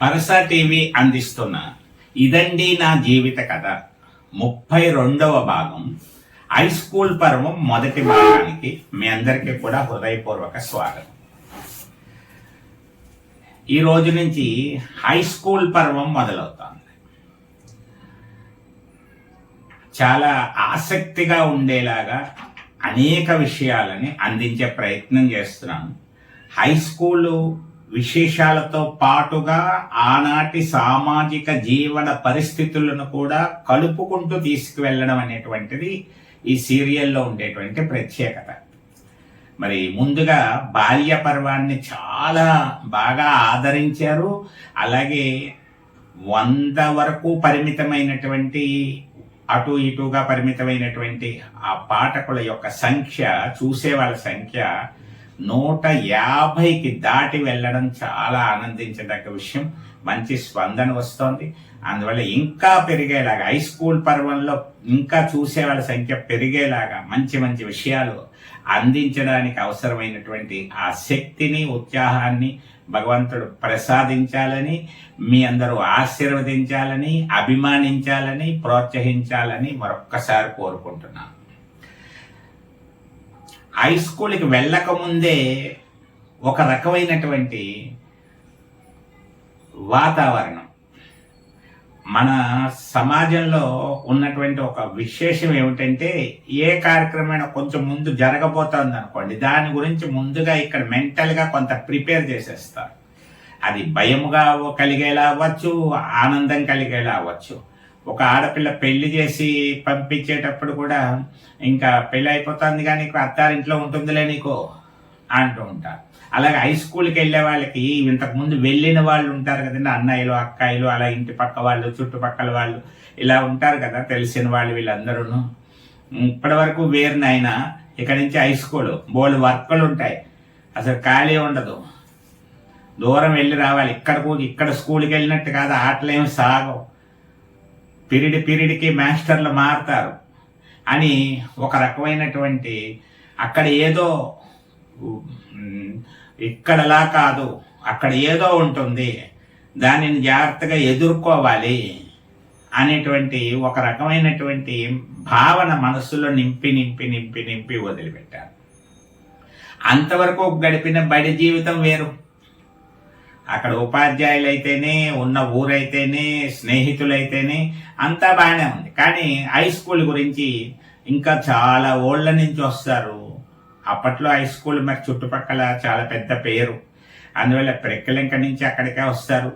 Parasa TV అందిస్తున్న ఇదండి నా జీవిత కథ. ముప్పై రెండవ భాగం. హై స్కూల్ పర్వం మొదటి భాగానికి మీ అందరికీ కూడా హృదయపూర్వక స్వాగతం. ఈ రోజు నుంచి హై స్కూల్ పర్వం మొదలవుతోంది. చాలా ఆసక్తిగా ఉండేలాగా అనేక విషయాలని అందించే ప్రయత్నం చేస్తున్నాను. హై స్కూలు విశేషాలతో పాటుగా ఆనాటి సామాజిక జీవన పరిస్థితులను కూడా కలుపుకుంటూ తీసుకువెళ్ళడం అనేటువంటిది ఈ సీరియల్లో ఉండేటువంటి ప్రత్యేకత. మరి ముందుగా బాల్య పర్వాన్ని చాలా బాగా ఆదరించారు. అలాగే వంద వరకు పరిమితమైనటువంటి అటు ఇటుగా పరిమితమైనటువంటి ఆ పాఠకుల యొక్క సంఖ్య చూసే వాళ్ళ సంఖ్య నూట యాభైకి దాటి వెళ్ళడం చాలా ఆనందించదగ్గ విషయం. మంచి స్పందన వస్తోంది. అందువల్ల ఇంకా పెరిగేలాగా హై స్కూల్ పర్వంలో ఇంకా చూసే వాళ్ళ సంఖ్య పెరిగేలాగా మంచి మంచి విషయాలు అందించడానికి అవసరమైనటువంటి ఆ శక్తిని ఉత్సాహాన్ని భగవంతుడు ప్రసాదించాలని మీ అందరూ ఆశీర్వదించాలని అభిమానించాలని ప్రోత్సహించాలని మరొక్కసారి కోరుకుంటున్నాను. హై స్కూల్కి వెళ్ళకముందే ఒక రకమైనటువంటి వాతావరణం. మన సమాజంలో ఉన్నటువంటి ఒక విశేషం ఏమిటంటే ఏ కార్యక్రమం కొంచెం ముందు జరగబోతోంది అనుకోండి దాని గురించి ముందుగా ఇక్కడ మెంటల్గా కొంత ప్రిపేర్ చేసేస్తారు. అది భయముగా కలిగేలా అవ్వచ్చు ఆనందం కలిగేలా అవ్వచ్చు. ఒక ఆడపిల్ల పెళ్ళి చేసి పంపించేటప్పుడు కూడా ఇంకా పెళ్ళి అయిపోతుంది కానీ అత్తారింట్లో ఉంటుందిలే నీకు అంటూ ఉంటారు. అలాగే హై స్కూల్కి వెళ్ళే వాళ్ళకి ఇంతకుముందు వెళ్ళిన వాళ్ళు ఉంటారు కదండి. అన్నయ్యలు అక్కాయిలు అలా ఇంటి పక్క వాళ్ళు చుట్టుపక్కల వాళ్ళు ఇలా ఉంటారు కదా తెలిసిన వాళ్ళు వీళ్ళందరూ ఇప్పటి వరకు వేరు నాయన. ఇక్కడి నుంచి హై స్కూల్ బోల్డ్ వర్కులు ఉంటాయి. అసలు ఖాళీ ఉండదు. దూరం వెళ్ళి రావాలి. ఇక్కడ ఇక్కడ స్కూల్కి వెళ్ళినట్టు కాదు ఆటలేమి సాగవు. పీరియడ్ పీరియడ్కి మాస్టర్లు మారుతారు. అని ఒక రకమైనటువంటి అక్కడ ఏదో ఇక్కడలా కాదు అక్కడ ఏదో ఉంటుంది. దానిని జాగ్రత్తగా ఎదుర్కోవాలి అనేటువంటి ఒక రకమైనటువంటి భావన మనసులో నింపి నింపి నింపి నింపి వదిలిపెట్టారు. అంతవరకు గడిపిన బడి జీవితం వేరు. అక్కడ ఉపాధ్యాయులు అయితేనే ఉన్న ఊరైతేనే స్నేహితులైతేనే అంతా బాగానే ఉంది. కానీ హై స్కూల్ గురించి ఇంకా చాలా ఓళ్ళ నుంచి వస్తారు. అప్పట్లో హై స్కూల్ మరి చుట్టుపక్కల చాలా పెద్ద పేరు. అందువల్ల ప్రెక్కలింక నుంచి అక్కడికే వస్తారు.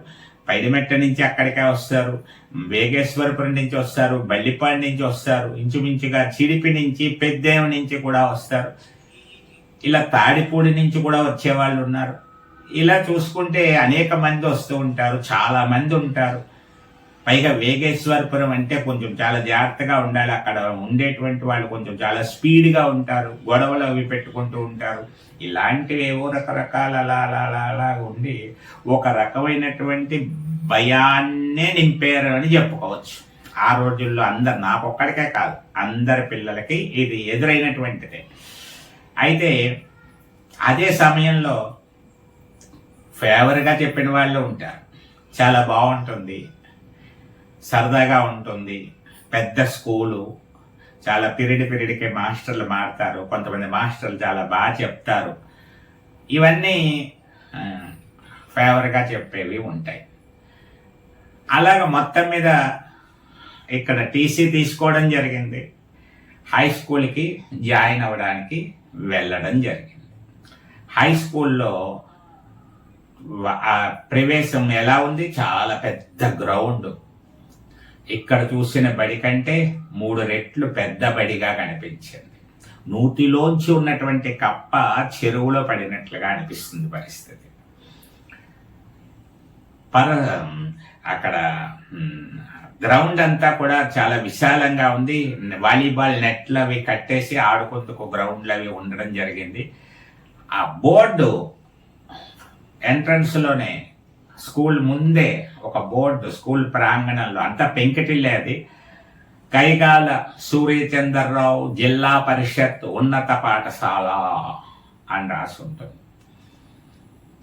పైడిమెట్ట నుంచి అక్కడికే వస్తారు. వేగేశ్వరపురం నుంచి వస్తారు. బల్లిపాడు నుంచి వస్తారు. ఇంచుమించుగా చిడిపి నుంచి పెద్దేవి నుంచి కూడా వస్తారు. ఇలా తాడిపూడి నుంచి కూడా వచ్చేవాళ్ళు ఉన్నారు. ఇలా చూసుకుంటే అనేక మంది వస్తూ ఉంటారు. చాలా మంది ఉంటారు. పైగా వేగేశ్వరపురం అంటే కొంచెం చాలా జాగ్రత్తగా ఉండాలి. అక్కడ ఉండేటువంటి వాళ్ళు కొంచెం చాలా స్పీడ్గా ఉంటారు. గొడవలు అవి పెట్టుకుంటూ ఉంటారు. ఇలాంటివి ఏవో రకరకాల అలా అలా అలా అలా ఉండి ఒక రకమైనటువంటి భయాన్నే నింపారు అని చెప్పుకోవచ్చు. ఆ రోజుల్లో అందరు నాకొక్కడికే కాదు అందరి పిల్లలకి ఇది ఎదురైనటువంటిదే. అయితే అదే సమయంలో ఫేవర్గా చెప్పిన వాళ్ళు ఉంటారు. చాలా బాగుంటుంది. సరదాగా ఉంటుంది. పెద్ద స్కూలు. చాలా పిరిడి పిరిడికి మాస్టర్లు మారుతారు. కొంతమంది మాస్టర్లు చాలా బాగా చెప్తారు. ఇవన్నీ ఫేవర్గా చెప్పేవి ఉంటాయి. అలాగ మొత్తం మీద ఇక్కడ టీసీ తీసుకోవడం జరిగింది. హై స్కూల్కి జాయిన్ అవ్వడానికి వెళ్ళడం జరిగింది. హై స్కూల్లో ఆ ప్రవేశం ఎలా ఉంది? చాలా పెద్ద గ్రౌండ్. ఇక్కడ చూసిన బడి కంటే మూడు రెట్లు పెద్ద బడిగా కనిపించింది. నూతిలోంచి ఉన్నటువంటి కప్ప చెరువులో పడినట్లుగా అనిపిస్తుంది పరిస్థితి. పర అక్కడ గ్రౌండ్ అంతా కూడా చాలా విశాలంగా ఉంది. వాలీబాల్ నెట్లు అవి కట్టేసి ఆడుకుందుకు గ్రౌండ్లు అవి ఉండడం జరిగింది. ఆ బోర్డు ఎంట్రన్స్లోనే స్కూల్ ముందే ఒక బోర్డు స్కూల్ ప్రాంగణంలో అంతా పెంకటిల్లే అది. కైగాల సూర్యచంద్రరావు జిల్లా పరిషత్ ఉన్నత పాఠశాల అని రాసి ఉంటుంది.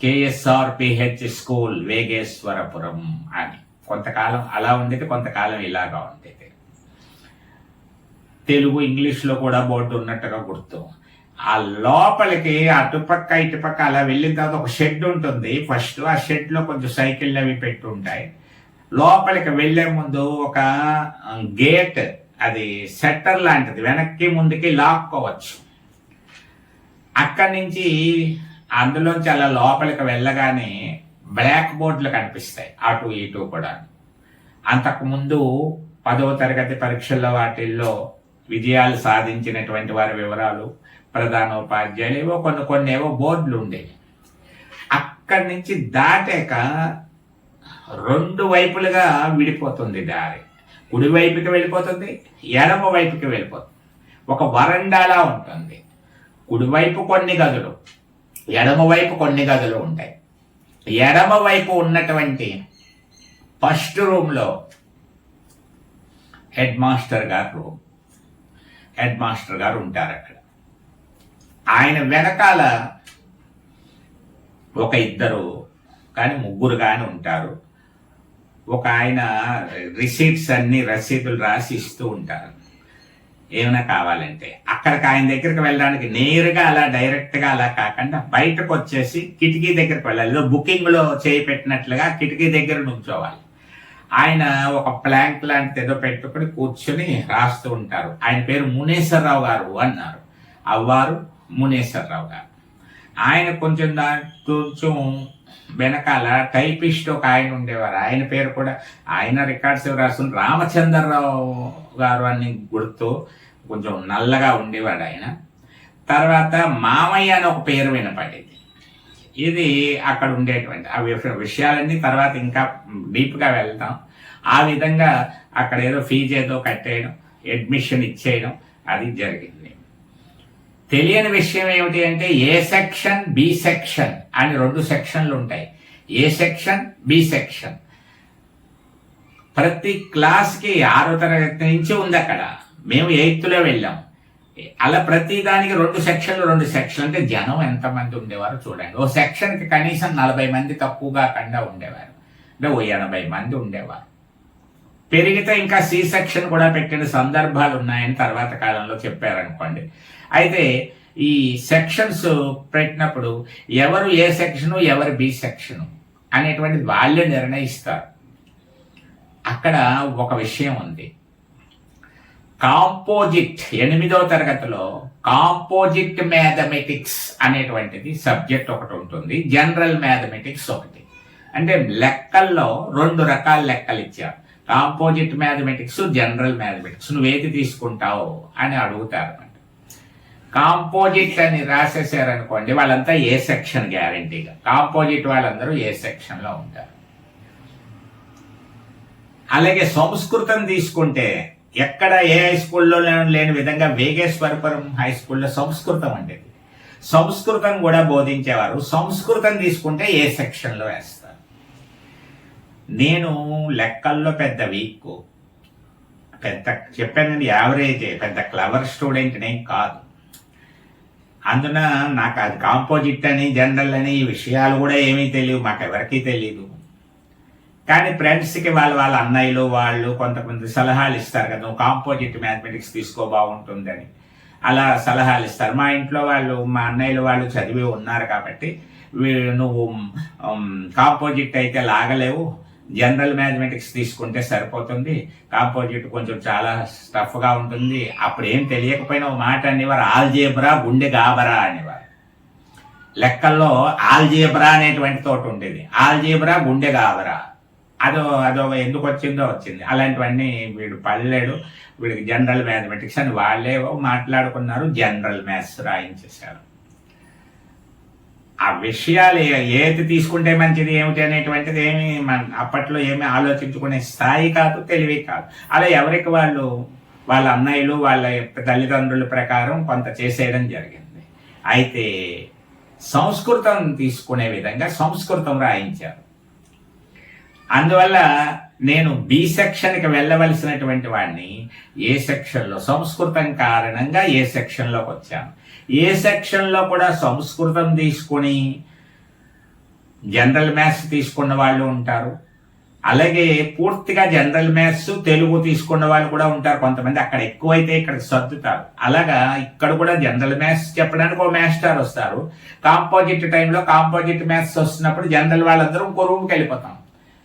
కేఎస్ఆర్ పిహెచ్ స్కూల్ వేగేశ్వరపురం అని. కొంతకాలం అలా ఉండేది కొంతకాలం ఇలాగా ఉండేది. తెలుగు ఇంగ్లీష్లో కూడా బోర్డు ఉన్నట్టుగా గుర్తు. ఆ లోపలికి అటుపక్క ఇటుపక్క అలా వెళ్ళిన తర్వాత ఒక షెడ్ ఉంటుంది. ఫస్ట్ ఆ షెడ్లో కొంచెం సైకిళ్ళు అవి పెట్టి ఉంటాయి. లోపలికి వెళ్ళే ముందు ఒక గేట్ అది సెట్టర్ లాంటిది. వెనక్కి ముందుకి లాక్కోవచ్చు. అక్కడి నుంచి అందులోంచి అలా లోపలికి వెళ్ళగానే బ్లాక్ బోర్డులు కనిపిస్తాయి. అటు ఇటు కూడా. అంతకుముందు పదవ తరగతి పరీక్షల్లో వాటిల్లో విజయాలు సాధించినటువంటి వారి వివరాలు ప్రధానోపాధ్యాయులు ఏవో కొన్ని కొన్ని ఏవో బోర్డులు ఉండేవి అక్కడి నుంచి దాటాక రెండు వైపులుగా విడిపోతుంది దారి. కుడి వైపుకి వెళ్ళిపోతుంది ఎడమ వైపుకి వెళ్ళిపోతుంది. ఒక వరండాలా ఉంటుంది. కుడివైపు కొన్ని గదులు ఎడమవైపు కొన్ని గదులు ఉంటాయి. ఎడమవైపు ఉన్నటువంటి ఫస్ట్ రూమ్లో హెడ్ మాస్టర్ గారు రూమ్. హెడ్ మాస్టర్ గారు ఉంటారు అక్కడ ఆయన వెనకాల ఒక ఇద్దరు కానీ ముగ్గురు కానీ ఉంటారు. ఒక ఆయన రిసీట్స్ అన్ని రసీదులు రాసి ఇస్తూ ఉంటారు. ఏమైనా కావాలంటే అక్కడికి ఆయన దగ్గరికి వెళ్ళడానికి నేరుగా అలా డైరెక్ట్గా అలా కాకుండా బయటకు వచ్చేసి కిటికీ దగ్గరికి వెళ్ళాలి. బుకింగ్లో చేయి పెట్టినట్లుగా కిటికీ దగ్గర నుంచోవాలి. ఆయన ఒక ప్లాంక్ లాంటిది ఏదో పెట్టుకుని కూర్చొని రాస్తూ ఉంటారు. ఆయన పేరు మునేశ్వరరావు గారు అన్నారు. అవ్వారు మునేశ్వరరావు గారు. ఆయన కొంచెం దా కొంచెం వెనకాల టైపిస్ట్ ఒక ఆయన ఉండేవారు. ఆయన పేరు కూడా ఆయన రికార్డ్స్ రాసిన రామచంద్రరావు గారు అని గుర్తు కొంచెం నల్లగా ఉండేవాడు ఆయన. తర్వాత మామయ్య అని ఒక పేరు వినపడేది. ఇది అక్కడ ఉండేటువంటి ఆ విషయాలన్నీ తర్వాత ఇంకా డీప్గా వెళ్తాం. ఆ విధంగా అక్కడ ఏదో ఫీజు ఏదో కట్టేయడం అడ్మిషన్ ఇచ్చేయడం అది జరిగింది. తెలియని విషయం ఏమిటి అంటే ఏ సెక్షన్ బి సెక్షన్ అని రెండు సెక్షన్లు ఉంటాయి. A section B section. ప్రతి క్లాస్కి ఆరో తరగతి నుంచి ఉంది అక్కడ. మేము ఎయిత్లో వెళ్ళాం. అలా ప్రతి దానికి రెండు సెక్షన్లు రెండు సెక్షన్లు. అంటే జనం ఎంతమంది ఉండేవారు చూడండి. ఓ సెక్షన్కి కనీసం నలభై మంది తక్కువగా కండా ఉండేవారు. అంటే ఓ ఎనభై మంది ఉండేవారు. పెరిగితే ఇంకా సి సెక్షన్ కూడా పెట్టిన సందర్భాలు ఉన్నాయని తర్వాత కాలంలో చెప్పారనుకోండి. అయితే ఈ సెక్షన్స్ పెట్టినప్పుడు ఎవరు ఏ సెక్షను ఎవరు బి సెక్షను అనేటువంటిది వాళ్ళే నిర్ణయిస్తారు. అక్కడ ఒక విషయం ఉంది. కాంపోజిట్ ఎనిమిదో తరగతిలో కాంపోజిట్ మ్యాథమెటిక్స్ అనేటువంటిది సబ్జెక్ట్ ఒకటి ఉంటుంది. జనరల్ మ్యాథమెటిక్స్ ఒకటి. అంటే లెక్కల్లో రెండు రకాల లెక్కలు ఇచ్చారు. కాంపోజిట్ మ్యాథమెటిక్స్ జనరల్ మ్యాథమెటిక్స్ నువ్వు ఏది తీసుకుంటావు అని అడుగుతారు. కాంపోజిట్ అని రాసేసారనుకోండి వాళ్ళంతా ఏ సెక్షన్ గ్యారంటీగా కాంపోజిట్ వాళ్ళందరూ ఏ సెక్షన్లో ఉంటారు? అలాగే సంస్కృతం తీసుకుంటే ఎక్కడ ఏ హై స్కూల్లో లేని విధంగా వేగేశ్వరపురం హై స్కూల్లో సంస్కృతం ఉండేది సంస్కృతం కూడా బోధించేవారు. సంస్కృతం తీసుకుంటే ఏ సెక్షన్లో వేస్తారు? నేను లెక్కల్లో పెద్ద వీక్. పెద్ద చెప్పానండి యావరేజ్ పెద్ద క్లవర్ స్టూడెంట్ నేను కాదు. అందున నాకు అది కాంపోజిట్ అని జనరల్ అని ఈ విషయాలు కూడా ఏమీ తెలియవు మాకు ఎవరికీ తెలియదు కానీ ఫ్రెండ్స్కి వాళ్ళ వాళ్ళ అన్నయ్యలు వాళ్ళు కొంతమంది సలహాలు ఇస్తారు కదా నువ్వు కాంపోజిట్ మ్యాథమెటిక్స్ తీసుకో బాగుంటుందని. అలా సలహాలు ఇస్తారు. మా ఇంట్లో వాళ్ళు మా అన్నయ్యలు వాళ్ళు చదివి ఉన్నారు కాబట్టి నువ్వు కాంపోజిట్ అయితే లాగలేవు. జనరల్ మ్యాథమెటిక్స్ తీసుకుంటే సరిపోతుంది. కాంపోజిట్ కొంచెం చాలా స్టఫ్గా ఉంటుంది. అప్పుడు ఏం తెలియకపోయినా ఒక మాట అనేవారు ఆల్జేబ్రా గుండె గాబరా అనేవారు. లెక్కల్లో ఆల్జేబ్రా అనేటువంటి తోట ఉండేది. ఆల్జేబ్రా గుండె గాబరా. అదో అదో ఎందుకు వచ్చిందో వచ్చింది. అలాంటివన్నీ వీడు పడలేడు. వీడికి జనరల్ మ్యాథమెటిక్స్ అని వాళ్ళే మాట్లాడుకున్నారు జనరల్ మ్యాథ్స్ రాయించేశారు. ఆ విషయాలు ఏది తీసుకుంటే మంచిది ఏమిటి అనేటువంటిది ఏమి మన అప్పట్లో ఏమి ఆలోచించుకునే స్థాయి కాదు తెలివి కాదు. అలా ఎవరికి వాళ్ళు వాళ్ళ అన్నయ్యలు వాళ్ళ తల్లిదండ్రుల ప్రకారం కొంత చేసేయడం జరిగింది. అయితే సంస్కృతం తీసుకునే విధంగా సంస్కృతం రాయించారు. అందువల్ల నేను బి సెక్షన్కి వెళ్ళవలసినటువంటి వాడిని ఏ సెక్షన్లో సంస్కృతం కారణంగా ఏ సెక్షన్లోకి వచ్చాను. ఏ సెక్షన్లో కూడా సంస్కృతం తీసుకుని జనరల్ మ్యాథ్స్ తీసుకున్న వాళ్ళు ఉంటారు. అలాగే పూర్తిగా జనరల్ మ్యాథ్స్ తెలుగు తీసుకున్న వాళ్ళు కూడా ఉంటారు. కొంతమంది అక్కడ ఎక్కువైతే ఇక్కడ సర్దుతారు. అలాగా ఇక్కడ కూడా జనరల్ మ్యాథ్స్ చెప్పడానికి ఒక మాస్టర్ వస్తారు. కాంపోజిట్ టైంలో కాంపోజిట్ మ్యాథ్స్ వస్తున్నప్పుడు జనరల్ వాళ్ళందరూ ఇంకో రూమ్కి వెళ్ళిపోతాం.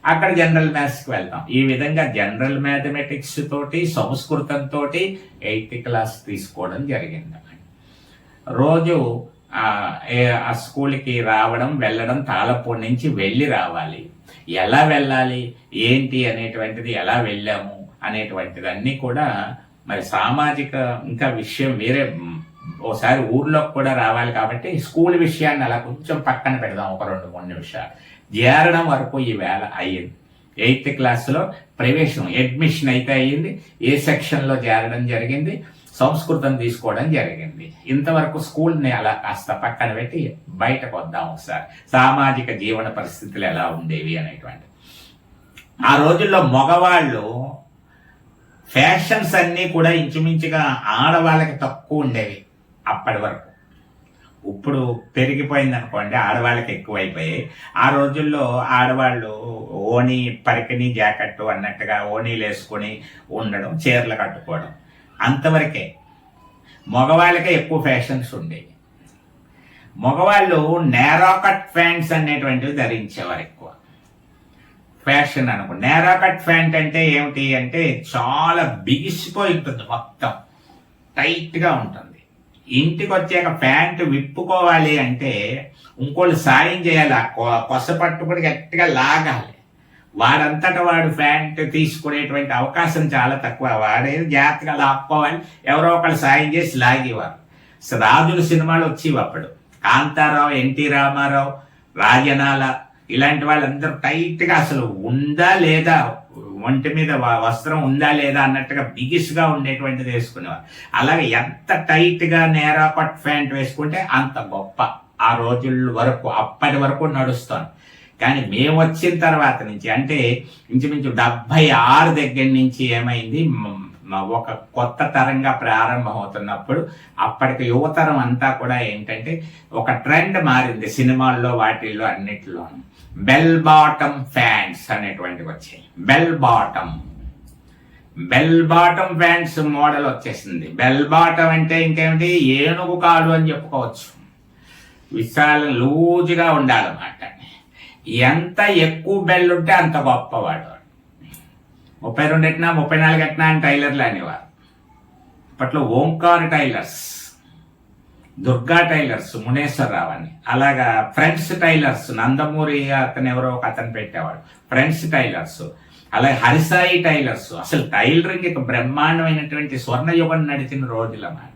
అక్కడ జనరల్ మ్యాథ్స్కి వెళ్తాం. ఈ విధంగా జనరల్ మ్యాథమెటిక్స్ తోటి సంస్కృతం తోటి ఎయిత్ క్లాస్ తీసుకోవడం జరిగింది. రోజు ఆ, స్కూల్కి రావడం వెళ్ళడం తాళపూడి నుంచి వెళ్ళి రావాలి. ఎలా వెళ్ళాలి? ఏంటి అనేటువంటిది ఎలా వెళ్ళాము అనేటువంటిది అన్నీ కూడా మరి సామాజిక ఇంకా విషయం వేరే ఒకసారి ఓసారి ఊర్లోకి కూడా రావాలి కాబట్టి స్కూల్ విషయాన్ని అలా కొంచెం పక్కన పెడదాం ఒక రెండు మూడు నిమిషాలు. చేరడం వరకు ఈ వేళ అయ్యింది. ఎయిత్ క్లాస్లో ప్రవేశం అడ్మిషన్ అయితే అయ్యింది. ఏ సెక్షన్లో చేరడం జరిగింది? సంస్కృతం తీసుకోవడం జరిగింది. ఇంతవరకు స్కూల్ని అలా కాస్త పక్కన పెట్టి బయటకు వద్దాం ఒకసారి. సామాజిక జీవన పరిస్థితులు ఎలా ఉండేవి అనేటువంటి ఆ రోజుల్లో మగవాళ్ళు ఫ్యాషన్స్ అన్నీ కూడా ఇంచుమించుగా ఆడవాళ్ళకి తక్కువ ఉండేవి అప్పటి వరకు. ఇప్పుడు పెరిగిపోయింది అనుకోండి ఆడవాళ్ళకి ఎక్కువైపోయాయి ఆ రోజుల్లో ఆడవాళ్ళు ఓణి పరికిని జాకెట్ అన్నట్టుగా ఓణీలు వేసుకొని ఉండడం చీరలు కట్టుకోవడం అంతవరకే. మగవాళ్ళకే ఎక్కువ ఫ్యాషన్స్ ఉండేవి మగవాళ్ళు నేరాకట్ ప్యాంట్స్ అనేటువంటివి ధరించేవారు ఎక్కువ. ఫ్యాషన్ అనుకో నేరాకట్ ప్యాంట్ అంటే ఏమిటి అంటే చాలా బిగిసిపోయి ఉంటుంది మొత్తం. టైట్గా ఉంటుంది. ఇంటికి వచ్చాక ప్యాంట్ విప్పుకోవాలి అంటే ఇంకోళ్ళు సాయం చేయాలి. కొస పట్టుకుని గట్టిగా లాగాలి. వాడంతట వాడు ప్యాంట్ తీసుకునేటువంటి అవకాశం చాలా తక్కువ. వాడే జాగ్రత్తగా లాక్కోవాలి ఎవరో ఒకళ్ళు సాయం చేసి లాగేవారు. రాజుల సినిమాలు వచ్చేవి అప్పుడు. కాంతారావు ఎన్టీ రామారావు రాజనాల ఇలాంటి వాళ్ళందరూ టైట్గా అసలు ఉందా లేదా ఒంటి మీద వ- వస్త్రం ఉందా లేదా అన్నట్టుగా బిగిస్గా ఉండేటువంటిది వేసుకునేవారు. అలాగే ఎంత టైట్గా నేరా పట్ ప్యాంట్ వేసుకుంటే అంత గొప్ప. ఆ రోజుల వరకు అప్పటి వరకు నడుస్తాను కానీ మేము వచ్చిన తర్వాత నుంచి అంటే ఇంచుమించు డెబ్బై ఆరు దగ్గర నుంచి ఏమైంది ఒక కొత్త తరంగా ప్రారంభమవుతున్నప్పుడు అప్పటికి యువతరం అంతా కూడా ఏంటంటే ఒక ట్రెండ్ మారింది సినిమాల్లో వాటిల్లో అన్నిటిలో బెల్ బాటమ్ ఫ్యాన్స్ అనేటువంటివి వచ్చాయి. Bell bottom bell bottom pants model వచ్చేసింది. బెల్ బాటమ్ అంటే ఇంకేమిటి? ఏనుగు కాలు అని చెప్పుకోవచ్చు. విశాల లూజుగా ఉండాలన్నమాట. ఎంత ఎక్కువ బెల్ ఉంటే అంత గొప్పవాడు ముప్పై రెండు ఎట్నా ముప్పై నాలుగు ఎట్నా అని టైలర్లు అనేవారు. అప్పట్లో ఓంకార్ టైలర్స్. దుర్గా టైలర్స్ మునేశ్వరరావు అని అలాగా ఫ్రెండ్స్ టైలర్స్ నందమూరి అతను ఎవరో ఒక అతను పెట్టేవాడు. Friends tailors. అలాగే హరిసాయి టైలర్స్. అసలు టైలరింగ్ ఇక బ్రహ్మాండమైనటువంటి స్వర్ణయుగం నడిచిన రోజుల మాట.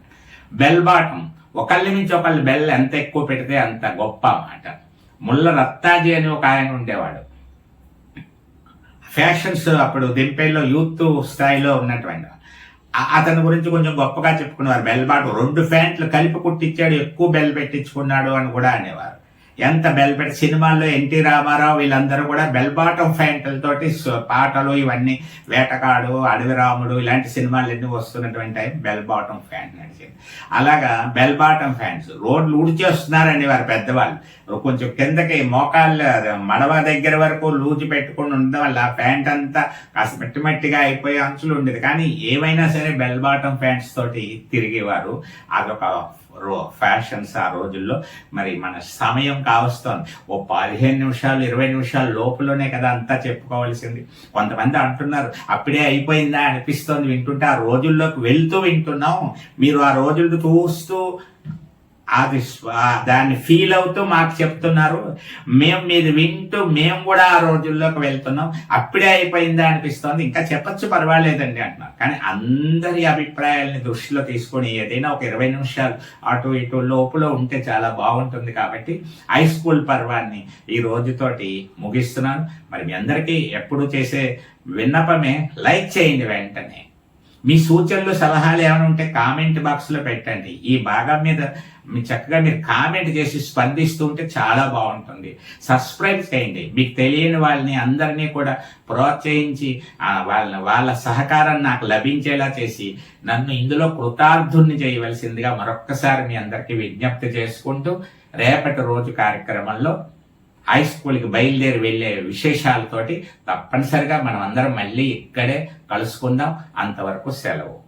బెల్ బాటం ఒకళ్ళ నుంచి ఒకళ్ళు బెల్ ఎంత ఎక్కువ పెడితే అంత గొప్ప మాట. ముల్ల రత్తాజీ అని ఒక ఆయన ఉండేవాడు. ఫ్యాషన్స్ అప్పుడు దింపేలో యూత్ స్థాయిలో ఉన్నటువంటి అతని గురించి కొంచెం గొప్పగా చెప్పుకునేవారు. బెల్ బాటు రెండు ఫ్యాంట్లు కలిపి కుట్టించాడు ఎక్కువ బెల్ పెట్టించుకున్నాడు అని కూడా అనేవారు. ఎంత బెల్ సినిమాల్లో ఎన్టీ రామారావు వీళ్ళందరూ కూడా బెల్ బాటం ఫ్యాంట్లతోటి పాటలు ఇవన్నీ వేటకాడు అడవి రాముడు ఇలాంటి సినిమాలు ఎన్ని వస్తున్నటువంటి టైం బెల్ బాటం ఫ్యాంట్ నడిచింది. అలాగా బెల్ బాటం ఫ్యాంట్స్ రోడ్లు ఉడిచేస్తున్నారండి వారు పెద్దవాళ్ళు. కొంచెం కిందకి మోకాళ్ళు మడవ దగ్గర వరకు లూజు పెట్టుకుని ఉండడం వల్ల ఆ ప్యాంట్ అంతా కాస్త మట్టి మట్టిగా అయిపోయే అంచులు ఉండేది. కానీ ఏమైనా సరే బెల్ బాటం ఫ్యాంట్స్ తోటి తిరిగేవారు. అదొక ఫ్యాషన్స్ ఆ రోజుల్లో. మరి మన సమయం కావస్తోంది. ఓ పదిహేను నిమిషాలు ఇరవై నిమిషాల లోపలనే కదా అంతా చెప్పుకోవాల్సింది. కొంతమంది అంటున్నారు అప్పుడే అయిపోయిందా? అనిపిస్తోంది. వింటుంటే ఆ రోజుల్లోకి వెళ్తూ వింటున్నాం. మీరు ఆ రోజులు చూస్తూ అది దాన్ని ఫీల్ అవుతూ మాకు చెప్తున్నారు. మేము మీరు వింటూ మేము కూడా ఆ రోజుల్లోకి వెళ్తున్నాం. అప్పుడే అయిపోయిందా అనిపిస్తోంది. ఇంకా చెప్పచ్చు పర్వాలేదండి అంటున్నారు. కానీ అందరి అభిప్రాయాల్ని దృష్టిలో తీసుకొని ఏదైనా ఒక ఇరవై నిమిషాలు అటు ఇటు లోపల ఉంటే చాలా బాగుంటుంది కాబట్టి హై స్కూల్ పర్వాన్ని ఈ రోజుతోటి ముగిస్తున్నాను. మరి మీ అందరికీ ఎప్పుడు చేసే విన్నపమే లైక్ చేయండి వెంటనే. మీ సూచనలు సలహాలు ఏమైనా ఉంటే కామెంట్ బాక్స్లో పెట్టండి. ఈ భాగం మీద మీ చక్కగా మీరు కామెంట్ చేసి స్పందిస్తూ ఉంటే చాలా బాగుంటుంది. సబ్స్క్రైబ్ చేయండి. మీకు తెలియని వాళ్ళని అందరినీ కూడా ప్రోత్సహించి వాళ్ళ వాళ్ళ సహకారం నాకు లభించేలా చేసి నన్ను ఇందులో కృతార్థుని చేయవలసిందిగా మరొక్కసారి మీ అందరికీ విజ్ఞప్తి చేసుకుంటూ రేపటి రోజు కార్యక్రమంలో హై స్కూల్కి బయలుదేరి వెళ్ళే విశేషాలతోటి తప్పనిసరిగా మనం అందరం మళ్ళీ ఇక్కడే కలుసుకుందాం. అంతవరకు సెలవు.